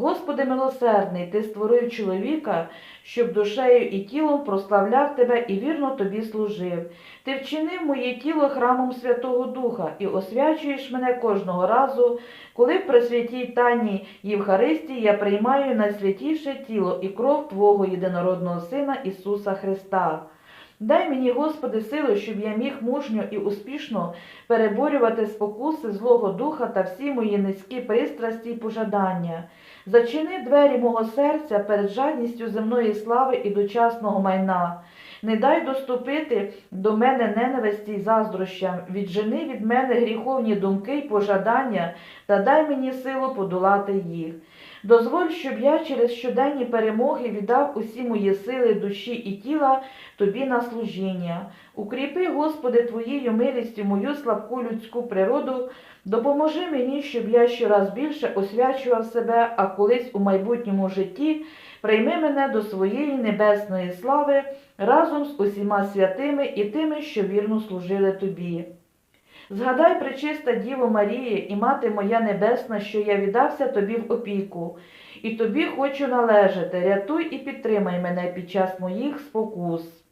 Господи милосердний, Ти створив чоловіка, щоб душею і тілом прославляв Тебе і вірно Тобі служив. Ти вчинив моє тіло храмом Святого Духа і освячуєш мене кожного разу, коли в пресвятій Тані Євхаристії я приймаю найсвятіше тіло і кров Твого єдинородного Сина Ісуса Христа. Дай мені, Господи, силу, щоб я міг мужньо і успішно переборювати спокуси Злого Духа та всі мої низькі пристрасті й пожадання. Зачини двері мого серця перед жадністю земної слави і дочасного майна. Не дай доступити до мене ненависті й заздрощам, віджени від мене гріховні думки й пожадання та дай мені силу подолати їх. Дозволь, щоб я через щоденні перемоги віддав усі мої сили душі і тіла тобі на служіння. Укріпи, Господи, Твоєю милістю мою слабку людську природу, допоможи мені, щоб я щораз більше освячував себе, а колись у майбутньому житті прийми мене до своєї небесної слави разом з усіма святими і тими, що вірно служили Тобі. Згадай, пречиста Діво Марії і мати моя небесна, що я віддався тобі в опіку, і тобі хочу належати. Рятуй і підтримай мене під час моїх спокус.